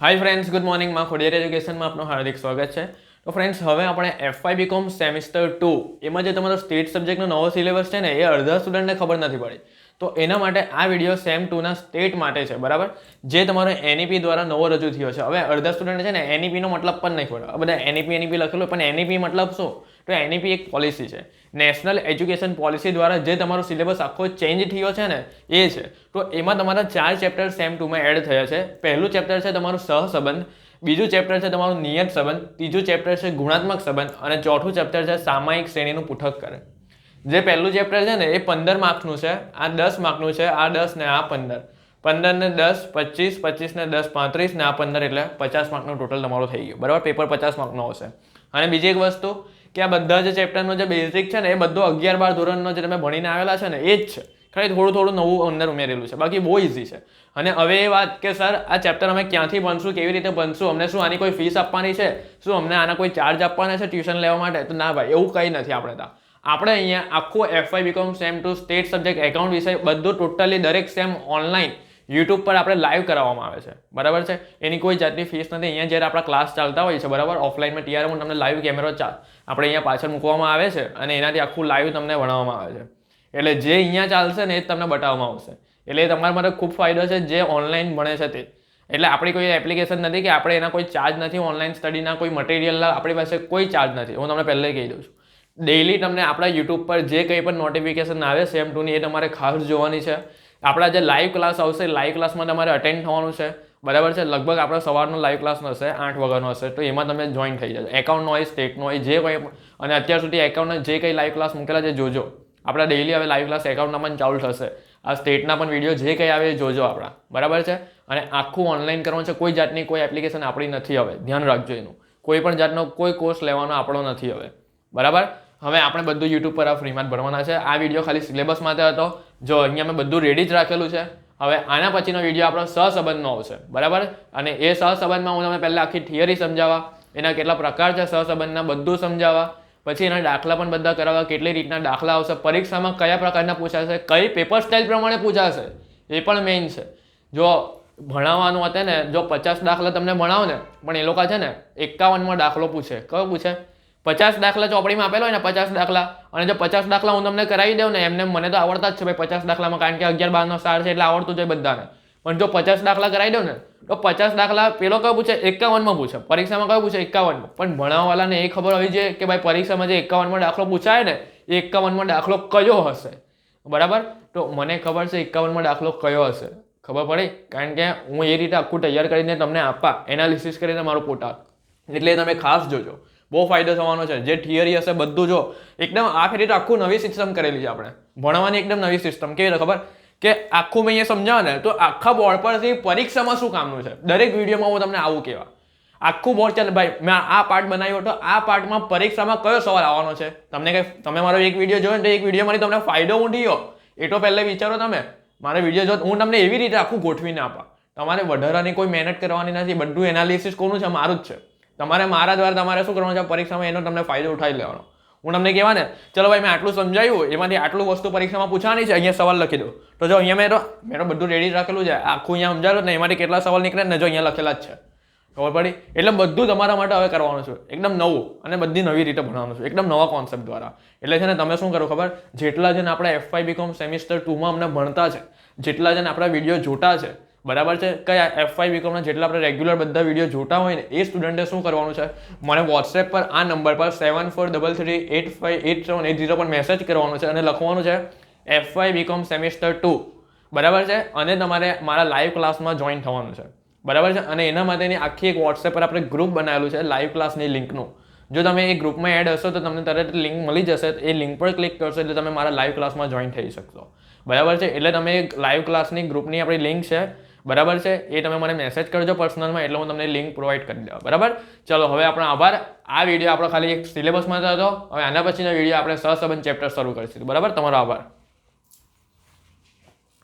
હાય friends good મોર્નિંગમાં ખોડિયાર એજ્યુકેશનમાં આપનું હાર્દિક સ્વાગત છે. તો ફ્રેન્ડ્સ હવે આપણે એફઆઈ બીકોમ સેમિસ્ટર ટુ એમાં જે તમારો સ્ટેટ સબ્જેક્ટનો નવો સિલેબસ છે ને, એ અડધા સ્ટુડન્ટને ખબર નથી પડી. તો એના માટે આ વીડિયો સેમ ટુના સ્ટેટ માટે છે, બરાબર? જે તમારો એનઈપી દ્વારા નવો રજૂ થયો છે. હવે અડધા સ્ટુડન્ટ છે ને એનઈપીનો મતલબ પણ નહીં ખબર બધા એનઈપી એનઈપી લખેલું પણ એનઈપી મતલબ શું? તો એનઈપી એક પોલિસી છે. નેશનલ એજ્યુકેશન પોલિસી દ્વારા જે તમારો સિલેબસ આખો ચેન્જ થયો છે ને, એ છે. તો એમાં તમારા ચાર ચેપ્ટર સેમ ટુમાં એડ થયા છે. પહેલું ચેપ્ટર છે તમારું સહસંબંધ, બીજું ચેપ્ટર છે તમારું નિયત સંબંધ, ત્રીજું ચેપ્ટર છે ગુણાત્મક સંબંધ, અને ચોથું ચેપ્ટર છે સામાયિક શ્રેણીનું પૃથક્કરણ જે પહેલું ચેપ્ટર છે ને, એ પંદર માર્ક્સનું છે. આ દસ માર્કનું છે, આ દસ ને આ પંદર. પંદર ને દસ, પચીસ પચીસ ને દસ, પાંત્રીસ ને આ પંદર એટલે પચાસ માર્કનું ટોટલ તમારું થઈ ગયું. બરાબર? પેપર પચાસ માર્કનો હશે અને બીજી એક વસ્તુ કે આ બધા જે ચેપ્ટરનો જે બેઝિક છે ને, એ બધું અગિયાર બાર ધોરણનો જે તમે ભણીને આવેલા છે ને, એ જ છે. ખાલી થોડું થોડું નવું અંદર ઉમેરેલું છે. બાકી બહુ ઇઝી છે. અને હવે એ વાત કે, સર, આ ચેપ્ટર અમે ક્યાંથી ભણશું? કેવી રીતે ભણશું? અમને શું આની કોઈ ફીસ આપવાની છે? શું અમને આના કોઈ ચાર્જ આપવાના છે ટ્યુશન લેવા માટે? તો ના ભાઈ, એવું કંઈ નથી આપણે ત્યાં. આપણે અહીંયા આખું FY B Com sem two stat subject account વિષય બધું ટોટલી દરેક સેમ ઓનલાઈન યુટ્યુબ પર આપણે લાઈવ કરાવવામાં આવે છે. બરાબર છે? એની કોઈ જાતની ફીસ નથી. અહીંયા જ્યારે આપણા ક્લાસ ચાલતા હોય છે, બરાબર? ઓફલાઈનમાં ટીઆરએમ તમને લાઈવ કેમેરો ચાલ આપણે અહીંયા પાછળ મૂકવામાં આવે છે અને એનાથી આખું લાઈવ તમને ભણાવવામાં આવે છે. એટલે જે અહીંયા ચાલશે ને એ જ તમને બતાવવામાં આવશે. એટલે એ તમારા માટે ખૂબ ફાયદો છે જે ઓનલાઈન ભણે છે તે. એટલે આપણી કોઈ એપ્લિકેશન નથી કે આપણે એના કોઈ ચાર્જ નથી ઓનલાઈન સ્ટડીના કોઈ મટીરિયલના આપણી પાસે કોઈ ચાર્જ નથી. હું તમને પહેલાં કહી દઉં છું. ડેઈલી તમને આપણા યુટ્યુબ પર જે કંઈ પણ નોટિફિકેશન આવે સેમ ટુની એ તમારે ખાસ જોવાની છે. આપણા જે લાઈવ ક્લાસ આવશે લાઈવ ક્લાસમાં તમારે અટેન્ડ થવાનું છે. બરાબર છે? લગભગ આપણો સવારનો લાઈવ ક્લાસ હશે, આઠ વાગ્યાનો હશે, તો એમાં તમે જોઈન થઈ જશો એકાઉન્ટનો હોય સ્ટેટનો હોય, જે કંઈ અને અત્યાર સુધી એકાઉન્ટના જે કંઈ લાઈવ ક્લાસ મૂકેલા છે, જોજો. આપણા ડેઈલી હવે લાઈવ ક્લાસ એકાઉન્ટના પણ ચાલુ થશે. આ સ્ટેટના પણ વીડિયો જે કંઈ આવે એ જોજો આપણા. બરાબર છે? અને આખું ઓનલાઈન કરવાનું છે, કોઈ જાતની કોઈ એપ્લિકેશન આપણી નથી હવે. ધ્યાન રાખજો એનું. કોઈ પણ જાતનો કોઈ કોર્સ લેવાનો આપણો નથી હવે. બરાબર? હવે આપણે બધું યુટ્યુબ પર આ ફ્રીમાં જ ભરવાના છે. આ વીડિયો ખાલી સિલેબસ માટે હતો. જો અહીંયા મેં બધું રેડી જ રાખેલું છે. હવે આના પછીનો વીડિયો આપણો સહસંબંધનો આવશે. બરાબર? અને એ સહસંબંધમાં હું તમને પહેલાં આખી થિયરી સમજાવવા એના કેટલા પ્રકાર છે સહસંબંધના બધું સમજાવવા પછી એના દાખલા પણ બધા કરાવવા, કેટલી રીતના દાખલા આવશે, પરીક્ષામાં કયા પ્રકારના પૂછાશે, કઈ પેપર સ્ટાઇલ પ્રમાણે પૂછાશે, એ પણ મેઇન છે. જો ભણાવવાનું હતું ને, જો પચાસ દાખલા તમને ભણાવો ને પણ એ લોકો છે ને, એકાવનમાં દાખલો પૂછે. કયો પૂછે? પચાસ દાખલા ચોપડીમાં આપેલો હોય ને, પચાસ દાખલા. અને જો પચાસ દાખલા હું તમને કરાવી દઉં ને, એમને મને તો આવડતા જ છે ભાઈ પચાસ દાખલામાં, કારણ કે અગિયાર, બારનો સાર છે એટલે આવડતું હોય બધાને. પણ જો પચાસ દાખલા કરાવી દઉં ને, તો પચાસ દાખલા પેલો કયો પૂછે? એકાવનમાં પૂછે. પરીક્ષામાં કયો પૂછે? એકાવનમાં. પણ ભણાવવાલાને એ ખબર હોવી જોઈએ કે ભાઈ પરીક્ષામાં જે એકાવનમાં દાખલો પૂછાય ને, એ એકાવનમાં દાખલો કયો હશે? બરાબર? તો મને ખબર છે એકાવનમાં દાખલો કયો હશે. ખબર પડી? કારણ કે હું એ રીતે આખું તૈયાર કરીને તમને આપા એનાલિસિસ કરીને મારું પોતા. એટલે તમે ખાસ જોજો. બહુ ફાયદો થવાનો છે. જે થિયરી હશે બધું જો, એકદમ આ ફેરી તો આખું નવી સિસ્ટમ કરેલી છે આપણે. ભણવાની એકદમ નવી સિસ્ટમ કેવી રીતે ખબર? કે આખું મેં અહીંયા સમજાવે ને, તો આખા બોર્ડ પરથી પરીક્ષામાં શું કામનું છે? દરેક વિડીયોમાં હું તમને આવું કહેવા. આખું બોર્ડ ચાલે, ભાઈ, મેં આ પાર્ટ બનાવ્યો હતો, આ પાર્ટમાં પરીક્ષામાં કયો સવાલ આવવાનો છે? તમને કઈ, તમે મારો એક વીડિયો જોયો ને, તો એક વિડીયોમાંથી તમને ફાયદો હું થયો એ તો પહેલે વિચારો તમે. મારો વીડિયો જો હું તમને એવી રીતે આખું ગોઠવીને આપા તમારે વધારાની કોઈ મહેનત કરવાની નથી બધું એનાલિસિસ કોનું છે? મારું જ છે. તમારે મારા દ્વારા તમારે શું કરવાનું છે? પરીક્ષામાં એનો તમને ફાયદો ઉઠાવી લેવાનો. હું તમને કહેવા ને, ચલો ભાઈ, મેં આટલું સમજાવ્યું એમાંથી આટલું વસ્તુ પરીક્ષામાં પૂછવાની છે, અહીંયા સવાલ લખી દો. તો જો અહીંયા મેં તો મેં તો બધું રેડી રાખેલું છે, આખું અહીંયા સમજાવ્યું ને એમાંથી કેટલા સવાલ નીકળે ને, જો અહીંયા લખેલા જ છે. ખબર પડી? એટલે બધું તમારા માટે હવે કરવાનું છે. એકદમ નવું અને બધી નવી રીતે ભણવાનું છે. એકદમ નવા કોન્સેપ્ટ દ્વારા. એટલે છે ને, તમે શું કરો ખબર? જેટલા જણ આપણે એફઆઈ બીકોમ સેમિસ્ટર ટુમાં અમને ભણતા છે, જેટલા જણ આપણા વીડિયો જોતા છે બરાબર છે? કયા એફઆઈ બીકોમના જેટલા આપણે રેગ્યુલર બધા વીડિયો જોતા હોય ને, એ સ્ટુડન્ટે શું કરવાનું છે? મને વોટ્સએપ પર આ નંબર પર seven four double three eight five eight seven eight zero પર મેસેજ કરવાનો છે અને લખવાનું છે એફઆઈ બીકોમ સેમેસ્ટર ટુ બરાબર છે? અને તમારે મારા લાઈવ ક્લાસમાં જોઈન થવાનું છે. બરાબર છે? અને એના માટેની આખી એક વોટ્સએપ પર આપણે ગ્રુપ બનાવેલું છે લાઈવ ક્લાસની લિંકનું જો તમે એ ગ્રુપમાં એડ હશો તો તમને તરત લિંક મળી જશે. એ લિંક પર ક્લિક કરશો એટલે તમે મારા લાઈવ ક્લાસમાં જોઈન થઈ શકશો. બરાબર છે? એટલે તમે લાઈવ ક્લાસની ગ્રુપની આપણી લિંક છે. બરાબર છે? એ તમે મને મેસેજ કરજો પર્સનલમાં એટલે હું તમને લિંક પ્રોવાઈડ કરી દઉં બરાબર? ચલો, હવે આપણો આભાર. આ વીડિયો આપણો ખાલી એક સિલેબસમાં હતો. હવે આના પછીનો વીડિયો આપણે સહસંબંધ ચેપ્ટર શરૂ કરીશું. બરાબર? તમારો આભાર.